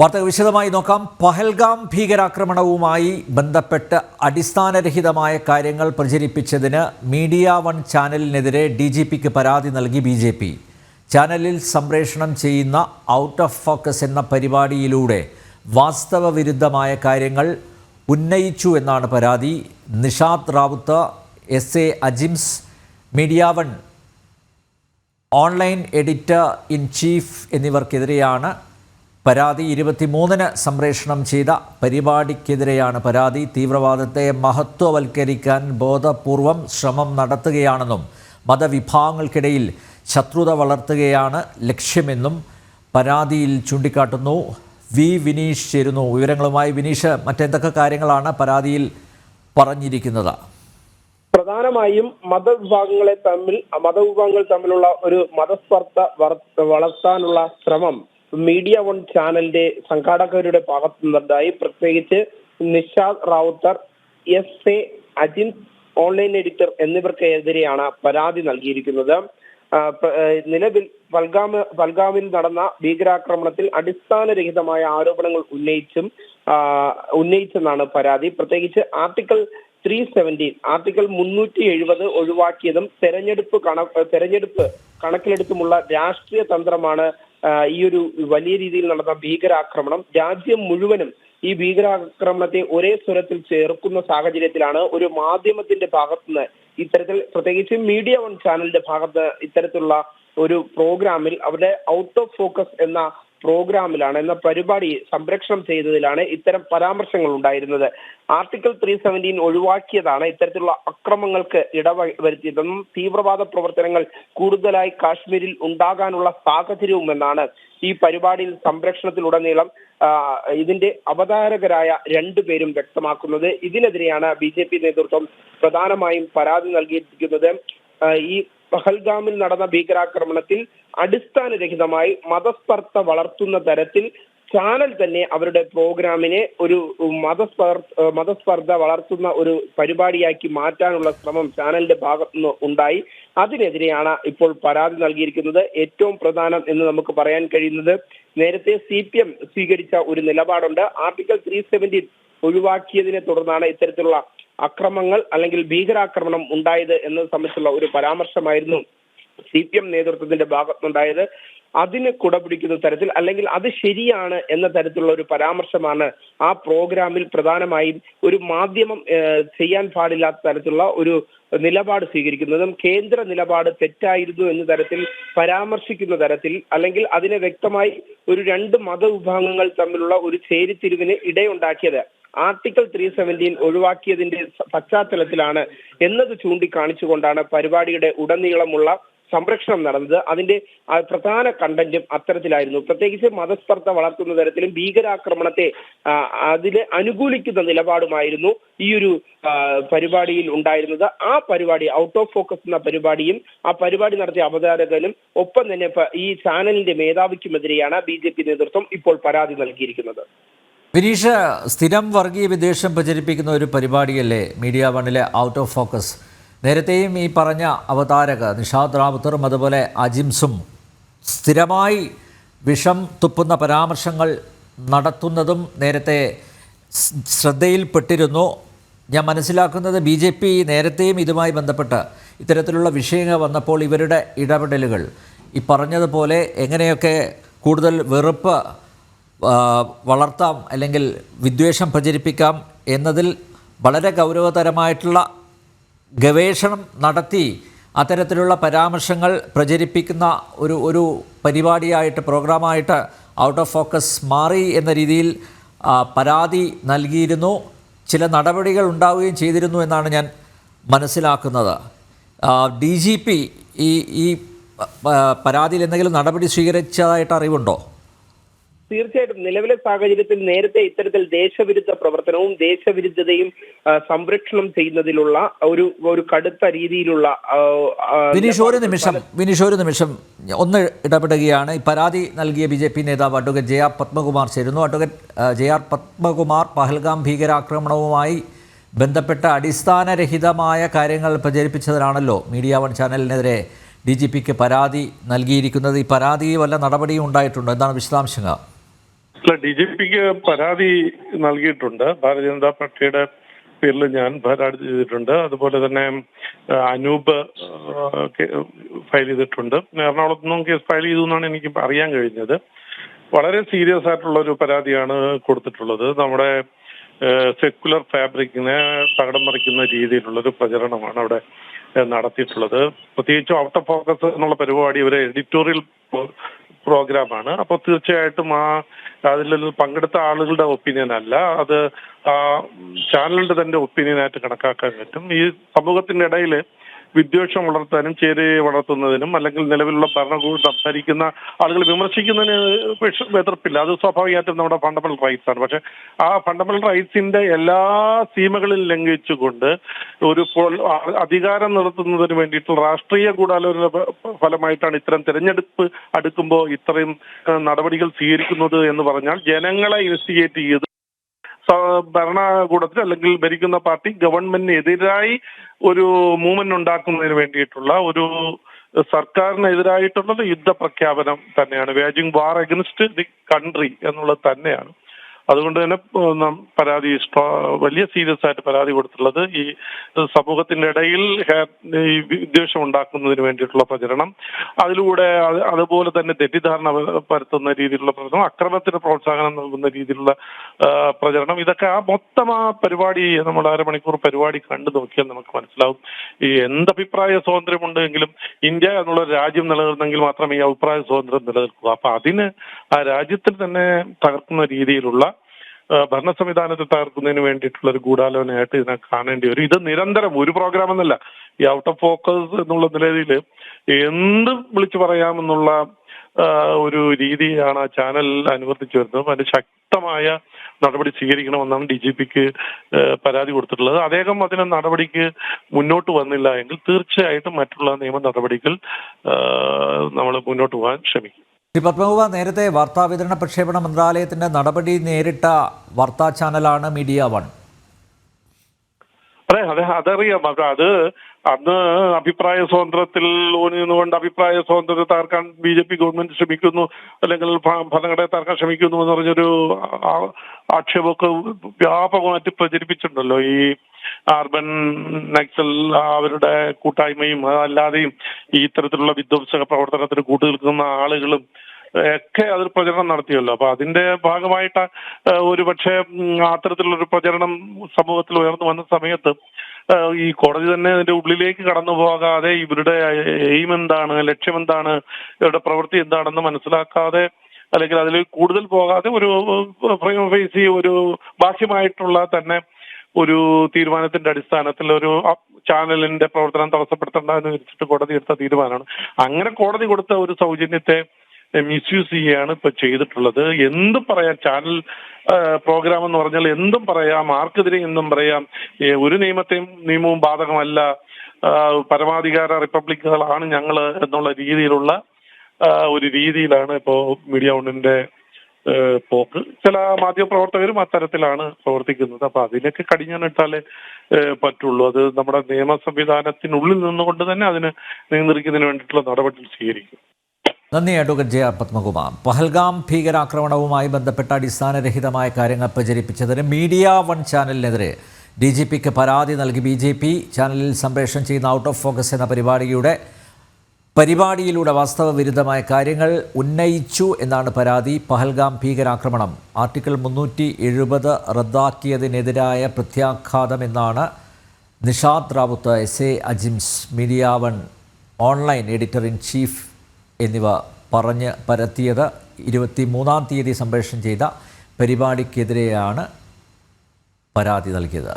വാർത്തകൾ വിശദമായി നോക്കാം. പഹൽഗാം ഭീകരാക്രമണവുമായി ബന്ധപ്പെട്ട് അടിസ്ഥാനരഹിതമായ കാര്യങ്ങൾ പ്രചരിപ്പിച്ചതിന് മീഡിയ വൺ ചാനലിനെതിരെ ഡി ജി പിക്ക് പരാതി നൽകി ബി ജെ പി. ചാനലിൽ സംപ്രേഷണം ചെയ്യുന്ന ഔട്ട് ഓഫ് ഫോക്കസ് എന്ന പരിപാടിയിലൂടെ വാസ്തവ വിരുദ്ധമായ കാര്യങ്ങൾ ഉന്നയിച്ചു എന്നാണ് പരാതി. Nishad Ravuth S A Ajims media one online editor in chief എന്നിവർക്കെതിരെയാണ് പരാതി ഇരുപത്തിമൂന്നിന് സംപ്രേഷണം ചെയ്ത പരിപാടിക്കെതിരെയാണ് പരാതി. തീവ്രവാദത്തെ മഹത്വവൽക്കരിക്കാൻ ബോധപൂർവം ശ്രമം നടത്തുകയാണെന്നും മതവിഭാഗങ്ങൾക്കിടയിൽ ശത്രുത വളർത്തുകയാണ് ലക്ഷ്യമെന്നും പരാതിയിൽ ചൂണ്ടിക്കാട്ടുന്നു. വി വിനീഷ് ചേരുന്നു. വിവരങ്ങളുമായി വിനീഷ് മറ്റെന്തൊക്കെ കാര്യങ്ങളാണ് പരാതിയിൽ പറഞ്ഞിരിക്കുന്നത്? പ്രധാനമായും മതവിഭാഗങ്ങളെ തമ്മിൽ മതവിഭാഗങ്ങൾ തമ്മിലുള്ള ഒരു മതസ്പർദ്ധ വളർത്താനുള്ള ശ്രമം മീഡിയ വൺ ചാനലിന്റെ സംഘാടകരുടെ ഭാഗത്തു നിന്നുണ്ടായി പ്രത്യേകിച്ച് Nishad Rawther S A Ajin online editor എന്നിവർക്കെതിരെയാണ് പരാതി നൽകിയിരിക്കുന്നത്. നിലവിൽ പൽഗാമ പൽഗാമിൽ നടന്ന ഭീകരാക്രമണത്തിൽ അടിസ്ഥാനരഹിതമായ ആരോപണങ്ങൾ ഉന്നയിച്ചും ഉന്നയിച്ചെന്നാണ് പരാതി. പ്രത്യേകിച്ച് ആർട്ടിക്കിൾ ത്രീ സെവന്റീൻ ആർട്ടിക്കിൾ മുന്നൂറ്റി എഴുപത് ഒഴിവാക്കിയതും തെരഞ്ഞെടുപ്പ് കണ തെരഞ്ഞെടുപ്പ് കണക്കിലെടുത്തുമുള്ള രാഷ്ട്രീയ തന്ത്രമാണ് ഈ ഒരു വലിയ രീതിയിൽ നടന്ന ഭീകരാക്രമണം രാജ്യം മുഴുവനും ഈ ഭീകരാക്രമണത്തെ ഒരേ സ്വരത്തിൽ ചേർക്കുന്ന സാഹചര്യത്തിലാണ് ഒരു മാധ്യമത്തിന്റെ ഭാഗത്തുനിന്ന് ഇത്തരത്തിൽ പ്രത്യേകിച്ച് മീഡിയ വൺ ചാനലിന്റെ ഭാഗത്ത് ഇത്തരത്തിലുള്ള ഒരു പ്രോഗ്രാമിൽ അവരുടെ ഔട്ട് ഓഫ് ഫോക്കസ് എന്ന പ്രോഗ്രാമിലാണ് എന്ന പരിപാടി സംരക്ഷണം ചെയ്തതിലാണ് ഇത്തരം പരാമർശങ്ങൾ ഉണ്ടായിരുന്നത്. ആർട്ടിക്കിൾ ത്രീ സെവന്റീൻ ഒഴിവാക്കിയതാണ് ഇത്തരത്തിലുള്ള അക്രമങ്ങൾക്ക് ഇടവ വരുത്തിയതെന്നും തീവ്രവാദ പ്രവർത്തനങ്ങൾ കൂടുതലായി കാശ്മീരിൽ ഉണ്ടാകാനുള്ള സാഹചര്യവുമെന്നാണ് ഈ പരിപാടിയിൽ സംരക്ഷണത്തിലുടനീളം ഇതിന്റെ അവതാരകരായ രണ്ടു പേരും വ്യക്തമാക്കുന്നത്. ഇതിനെതിരെയാണ് ബി ജെ പി നേതൃത്വം പ്രധാനമായും പരാതി നൽകിയിരിക്കുന്നത്. ഈ പഹൽഗാമിൽ നടന്ന ഭീകരാക്രമണത്തിൽ അടിസ്ഥാനരഹിതമായി മതസ്പർദ്ധ വളർത്തുന്ന തരത്തിൽ ചാനൽ തന്നെ അവരുടെ പ്രോഗ്രാമിനെ ഒരു മതസ്പർ മതസ്പർദ്ധ വളർത്തുന്ന ഒരു പരിപാടിയാക്കി മാറ്റാനുള്ള ശ്രമം ചാനലിന്റെ ഭാഗത്തു നിന്ന് ഉണ്ടായി. അതിനെതിരെയാണ് ഇപ്പോൾ പരാതി നൽകിയിരിക്കുന്നത്. ഏറ്റവും പ്രധാനം എന്ന് നമുക്ക് പറയാൻ കഴിയുന്നത് നേരത്തെ സി പി എം സ്വീകരിച്ച ഒരു നിലപാടുണ്ട്. ആർട്ടിക്കിൾ ത്രീ സെവന്റി ഒഴിവാക്കിയതിനെ തുടർന്നാണ് ഇത്തരത്തിലുള്ള അക്രമങ്ങൾ അല്ലെങ്കിൽ ഭീകരാക്രമണം ഉണ്ടായത് എന്നത് സംബന്ധിച്ചുള്ള ഒരു പരാമർശമായിരുന്നു സി പി എം നേതൃത്വത്തിന്റെ ഭാഗത്തുനിന്നുണ്ടായത്. അതിന് കുടപിടിക്കുന്ന തരത്തിൽ അല്ലെങ്കിൽ അത് ശരിയാണ് എന്ന തരത്തിലുള്ള ഒരു പരാമർശമാണ് ആ പ്രോഗ്രാമിൽ പ്രധാനമായും ഒരു മാധ്യമം ചെയ്യാൻ പാടില്ലാത്ത തരത്തിലുള്ള ഒരു നിലപാട് സ്വീകരിക്കുന്നതും കേന്ദ്ര നിലപാട് തെറ്റായിരുന്നു എന്ന തരത്തിൽ പരാമർശിക്കുന്ന തരത്തിൽ അല്ലെങ്കിൽ അതിനെ വ്യക്തമായി ഒരു രണ്ട് മതവിഭാഗങ്ങൾ തമ്മിലുള്ള ഒരു ചേരിതിരിവിന് ഇടയുണ്ടാക്കിയത്. ആർട്ടിക്കിൾ ത്രീ സെവന്റീൻ ഒഴിവാക്കിയതിന്റെ പശ്ചാത്തലത്തിലാണ് എന്നത് ചൂണ്ടിക്കാണിച്ചുകൊണ്ടാണ് പരിപാടിയുടെ ഉടനീളമുള്ള സംരക്ഷണം നടന്നത്. അതിന്റെ പ്രധാന കണ്ടന്റും അത്തരത്തിലായിരുന്നു. പ്രത്യേകിച്ച് മതസ്പർദ്ധ വളർത്തുന്ന തരത്തിലും ഭീകരാക്രമണത്തെ അതിന് അനുകൂലിക്കുന്ന നിലപാടുമായിരുന്നു ഈ ഒരു പരിപാടിയിൽ ഉണ്ടായിരുന്നത്. ആ പരിപാടി ഔട്ട് ഓഫ് ഫോക്കസ് എന്ന പരിപാടിയും ആ പരിപാടി നടത്തിയ അവതാരകനും ഒപ്പം തന്നെ ഈ ചാനലിന്റെ മേധാവിക്കുമെതിരെയാണ് ബി നേതൃത്വം ഇപ്പോൾ പരാതി നൽകിയിരിക്കുന്നത്. വിനീഷ് സ്ഥിരം വർഗീയ വിദ്വേഷം പ്രചരിപ്പിക്കുന്ന ഒരു പരിപാടിയല്ലേ മീഡിയ വണ്ണിലെ ഔട്ട് ഓഫ് ഫോക്കസ് നേരത്തെയും ഈ പറഞ്ഞ അവതാരക നിഷാദ് റാവുത്തറും അതുപോലെ അജിംസും സ്ഥിരമായി വിഷം തുപ്പുന്ന പരാമർശങ്ങൾ നടത്തുന്നതും നേരത്തെ ശ്രദ്ധയിൽപ്പെട്ടിരുന്നു. ഞാൻ മനസ്സിലാക്കുന്നത് ബി ജെ പി നേരത്തെയും ഇതുമായി ബന്ധപ്പെട്ട് ഇത്തരത്തിലുള്ള വിഷയങ്ങൾ വന്നപ്പോൾ ഇവരുടെ ഇടപെടലുകൾ. ഈ പറഞ്ഞതുപോലെ എങ്ങനെയൊക്കെ കൂടുതൽ വെറുപ്പ് വളർത്താം അല്ലെങ്കിൽ വിദ്വേഷം പ്രചരിപ്പിക്കാം എന്നതിൽ വളരെ ഗൗരവതരമായിട്ടുള്ള ഗവേഷണം നടത്തി അത്തരത്തിലുള്ള പരാമർശങ്ങൾ പ്രചരിപ്പിക്കുന്ന ഒരു ഒരു പരിപാടിയായിട്ട് പ്രോഗ്രാമായിട്ട് ഔട്ട് ഓഫ് ഫോക്കസ് മാറി എന്ന രീതിയിൽ പരാതി നൽകിയിരുന്നു. ചില നടപടികൾ ഉണ്ടാവുകയും ചെയ്തിരുന്നു എന്നാണ് ഞാൻ മനസ്സിലാക്കുന്നത്. ഡി ജി പി ഈ ഈ പരാതിയിൽ എന്തെങ്കിലും നടപടി സ്വീകരിച്ചതായിട്ട് അറിവുണ്ടോ? തീർച്ചയായിട്ടും നിലവിലെ സാഹചര്യത്തിൽ നേരത്തെ ഇത്തരത്തിൽ ദേശവിരുദ്ധ പ്രവർത്തനവും ദേശവിരുദ്ധതയും സംരക്ഷണം ചെയ്യുന്നതിലുള്ള ഒരു ഒരു കടുത്ത രീതിയിലുള്ള വിനീഷ് ഒരു നിമിഷം. വിനീഷ് ഒരു നിമിഷം. ഒന്ന് ഇടപെടുകയാണ്. പരാതി നൽകിയ ബി ജെ പി നേതാവ് അഡ്വക്കേറ്റ് ജെ ആർ പത്മകുമാർ ചേരുന്നു. Advocate J R Padmakumar Pahalgam ഭീകരാക്രമണവുമായി ബന്ധപ്പെട്ട അടിസ്ഥാനരഹിതമായ കാര്യങ്ങൾ പ്രചരിപ്പിച്ചതിനാണല്ലോ മീഡിയ വൺ ചാനലിനെതിരെ ഡി ജി പിക്ക് പരാതി നൽകിയിരിക്കുന്നത്. ഈ പരാതി വല്ല നടപടിയും ഉണ്ടായിട്ടുണ്ടോ? എന്താണ് വിശദാംശങ്ങൾ? അല്ല ഡി ജി പിക്ക് പരാതി നൽകിയിട്ടുണ്ട്. ഭാരതീയ ജനതാ പാർട്ടിയുടെ പേരിൽ ഞാൻ പരാതി ചെയ്തിട്ടുണ്ട്. അതുപോലെ തന്നെ അനൂപ് ഫയൽ ചെയ്തിട്ടുണ്ട്. എറണാകുളത്ത് നിന്നും കേസ് ഫയൽ ചെയ്തു എന്നാണ് എനിക്ക് അറിയാൻ കഴിഞ്ഞത്. വളരെ സീരിയസ് ആയിട്ടുള്ള ഒരു പരാതിയാണ് കൊടുത്തിട്ടുള്ളത്. നമ്മുടെ സെക്കുലർ ഫാബ്രിക്കിനെ തകടം മറിക്കുന്ന രീതിയിലുള്ള ഒരു പ്രചരണമാണ് അവിടെ നടത്തിയിട്ടുള്ളത്. പ്രത്യേകിച്ച് ഔട്ട് ഓഫ് ഫോക്കസ് എന്നുള്ള പരിപാടി ഇവരെ എഡിറ്റോറിയൽ പ്രോഗ്രാമാണ്. അപ്പോൾ തീർച്ചയായിട്ടും ആ അതിൽ പങ്കെടുത്ത ആളുകളുടെ ഒപ്പീനിയൻ അല്ല. അത് ആ ചാനലിന്റെ തന്നെ ഒപ്പീനിയനായിട്ട് കണക്കാക്കാൻ പറ്റും. ഈ സമൂഹത്തിന്റെ ഇടയിൽ വിദ്വേഷം വളർത്താനും ചേരി വളർത്തുന്നതിനും അല്ലെങ്കിൽ നിലവിലുള്ള ഭരണകൂടം സംസാരിക്കുന്ന ആളുകൾ വിമർശിക്കുന്നതിന് എതിർപ്പില്ല. അത് സ്വാഭാവികമായിട്ടും നമ്മുടെ ഫണ്ടമെന്റൽ റൈറ്റ്സ് ആണ്. പക്ഷെ ആ ഫണ്ടമെന്റൽ റൈറ്റ്സിന്റെ എല്ലാ സീമകളിൽ ലംഘിച്ചുകൊണ്ട് ഒരു അധികാരം നിർത്തുന്നതിന് വേണ്ടിയിട്ടുള്ള രാഷ്ട്രീയ ഗൂഢാലോചന ഫലമായിട്ടാണ് ഇത്തരം തെരഞ്ഞെടുപ്പ് അടുക്കുമ്പോൾ ഇത്രയും നടപടികൾ സ്വീകരിക്കുന്നത് എന്ന് പറഞ്ഞാൽ ജനങ്ങളെ ഇൻവെസ്റ്റിഗേറ്റ് ചെയ്ത് ഭരണകൂടത്തിൽ അല്ലെങ്കിൽ ഭരിക്കുന്ന പാർട്ടി ഗവൺമെന്റിനെതിരായി ഒരു മൂവ്മെന്റ് ഉണ്ടാക്കുന്നതിന് വേണ്ടിയിട്ടുള്ള ഒരു സർക്കാരിനെതിരായിട്ടുള്ള ഒരു യുദ്ധ പ്രഖ്യാപനം തന്നെയാണ്. Waging war against the country എന്നുള്ളത് തന്നെയാണ്. അതുകൊണ്ട് തന്നെ പരാതി വലിയ സീരിയസ് ആയിട്ട് പരാതി കൊടുത്തുള്ളത് ഈ സമൂഹത്തിന്റെ ഇടയിൽ ഈ വിദ്വേഷം ഉണ്ടാക്കുന്നതിന് വേണ്ടിയിട്ടുള്ള പ്രചരണം അതിലൂടെ അതുപോലെ തന്നെ തെറ്റിദ്ധാരണ പരത്തുന്ന രീതിയിലുള്ള പ്രചരണം അക്രമത്തിന് പ്രോത്സാഹനം നൽകുന്ന രീതിയിലുള്ള പ്രചരണം ഇതൊക്കെ ആ മൊത്തം ആ പരിപാടി നമ്മൾ അരമണിക്കൂർ പരിപാടി കണ്ടു നോക്കിയാൽ നമുക്ക് മനസ്സിലാവും ഈ എന്തഭിപ്രായ സ്വാതന്ത്ര്യമുണ്ടെങ്കിലും ഇന്ത്യ എന്നുള്ള രാജ്യം നിലനിർന്നെങ്കിൽ മാത്രമേ ഈ അഭിപ്രായ സ്വാതന്ത്ര്യം നിലനിൽക്കൂ. അപ്പൊ അതിന് ആ രാജ്യത്തിൽ തന്നെ തകർക്കുന്ന രീതിയിലുള്ള ഭരണ സംവിധാനത്തെ തകർക്കുന്നതിന് വേണ്ടിയിട്ടുള്ള ഒരു ഗൂഢാലോചനയായിട്ട് ഇതിനെ കാണേണ്ടി വരും. ഇത് നിരന്തരം ഒരു പ്രോഗ്രാം എന്നല്ല ഈ ഔട്ട് ഓഫ് ഫോക്കസ് എന്നുള്ള നിലയിൽ എന്ത് വിളിച്ചു പറയാമെന്നുള്ള ഒരു രീതിയാണ് ആ ചാനൽ അനുവർത്തിച്ചു വരുന്നത്. അതിന് ശക്തമായ നടപടി സ്വീകരിക്കണമെന്നാണ് ഡി ജി പിക്ക് പരാതി കൊടുത്തിട്ടുള്ളത്. അദ്ദേഹം അതിന് നടപടിക്ക് മുന്നോട്ട് വന്നില്ല എങ്കിൽ തീർച്ചയായിട്ടും മറ്റുള്ള നിയമ നടപടികൾ നമ്മൾ മുന്നോട്ട് പോകാൻ ശ്രമിക്കും. ശ്രീ പത്മകുമാർ നേരത്തെ വാർത്താവിതരണ പ്രക്ഷേപണ മന്ത്രാലയത്തിന്റെ നടപടി നേരിട്ട വാർത്താ ചാനലാണ് മീഡിയ വൺ. അതെ അതെ അതറിയാം. അത് അത് അന്ന് അഭിപ്രായ സ്വാതന്ത്ര്യത്തിൽ ഊന്നിന്നുകൊണ്ട് അഭിപ്രായ സ്വാതന്ത്ര്യത്തെ തകർക്കാൻ ബി ജെ പി ഗവൺമെന്റ് ശ്രമിക്കുന്നു അല്ലെങ്കിൽ ഭരണഘടനയെ തകർക്കാൻ ശ്രമിക്കുന്നു എന്ന് പറഞ്ഞൊരു ആക്ഷേപമൊക്കെ വ്യാപകമായിട്ട് പ്രചരിപ്പിച്ചിട്ടുണ്ടല്ലോ ഈ അർബൻ നക്സൽ അവരുടെ കൂട്ടായ്മയും അല്ലാതെയും ഈ ഇത്തരത്തിലുള്ള വിധ്വംസക പ്രവർത്തനത്തിന് കൂട്ടുനിൽക്കുന്ന ആളുകളും ഒക്കെ അതിൽ പ്രചരണം നടത്തിയല്ലോ. അപ്പൊ അതിന്റെ ഭാഗമായിട്ട് ഒരു പക്ഷേ അത്തരത്തിലുള്ളൊരു പ്രചരണം സമൂഹത്തിൽ ഉയർന്നു വന്ന സമയത്ത് ഈ കോടതി തന്നെ അതിന്റെ ഉള്ളിലേക്ക് കടന്നു പോകാതെ ഇവരുടെ എയിം എന്താണ് ലക്ഷ്യം എന്താണ് ഇവരുടെ പ്രവൃത്തി എന്താണെന്ന് മനസ്സിലാക്കാതെ അല്ലെങ്കിൽ അതിൽ കൂടുതൽ പോകാതെ ഒരു ഫേസ് ഒരു ബാഹ്യമായിട്ടുള്ള തന്നെ ഒരു തീരുമാനത്തിന്റെ അടിസ്ഥാനത്തിൽ ഒരു ചാനലിന്റെ പ്രവർത്തനം തടസ്സപ്പെടുത്തണ്ട എന്ന് വെച്ചിട്ട് കോടതി എടുത്ത തീരുമാനമാണ്. അങ്ങനെ കോടതി കൊടുത്ത ഒരു സൗജന്യത്തെ മിസ്യൂസ് ചെയ്യുകയാണ് ഇപ്പൊ ചെയ്തിട്ടുള്ളത്. എന്തും പറയാം. ചാനൽ പ്രോഗ്രാം എന്ന് പറഞ്ഞാൽ എന്തും പറയാം. ആർക്കെതിരെ എന്തും പറയാം. ഒരു നിയമത്തെയും നിയമവും ബാധകമല്ല. പരമാധികാര റിപ്പബ്ലിക്കുകളാണ് ഞങ്ങൾ എന്നുള്ള രീതിയിലുള്ള ഒരു രീതിയിലാണ് ഇപ്പോ മീഡിയ ഏഹ് പോക്ക്. ചില മാധ്യമപ്രവർത്തകരും അത്തരത്തിലാണ് പ്രവർത്തിക്കുന്നത്. അപ്പൊ അതിനൊക്കെ കടിഞ്ഞാനിട്ടാലേ പറ്റുള്ളൂ. അത് നമ്മുടെ നിയമ സംവിധാനത്തിനുള്ളിൽ നിന്നുകൊണ്ട് തന്നെ അതിന് നിയന്ത്രിക്കുന്നതിന് വേണ്ടിയിട്ടുള്ള നടപടികൾ സ്വീകരിക്കും. നന്ദി advocate J R Padmakumar. Pahalgam ഭീകരാക്രമണവുമായി ബന്ധപ്പെട്ട അടിസ്ഥാനരഹിതമായ കാര്യങ്ങൾ പ്രചരിപ്പിച്ചതിന് മീഡിയ വൺ ചാനലിനെതിരെ ഡി ജി പിക്ക് പരാതി നൽകി ബി ജെ പി. ചാനലിൽ സംപ്രേഷണം ചെയ്യുന്ന ഔട്ട് ഓഫ് ഫോക്കസ് എന്ന പരിപാടിയുടെ പരിപാടിയിലൂടെ വാസ്തവ വിരുദ്ധമായ കാര്യങ്ങൾ ഉന്നയിച്ചു എന്നാണ് പരാതി. പഹൽഗാം ഭീകരാക്രമണം ആർട്ടിക്കിൾ മുന്നൂറ്റി എഴുപത് റദ്ദാക്കിയതിനെതിരായ പ്രത്യാഘാതം എന്നാണ് Nishad Ravuth S A Ajims media one online editor in chief എന്നിവ പറഞ്ഞ് പരത്തിയത് ഇരുപത്തി മൂന്നാം തീയതി സംപ്രേഷണം ചെയ്ത പരിപാടിക്കെതിരെയാണ് പരാതി നൽകിയത്.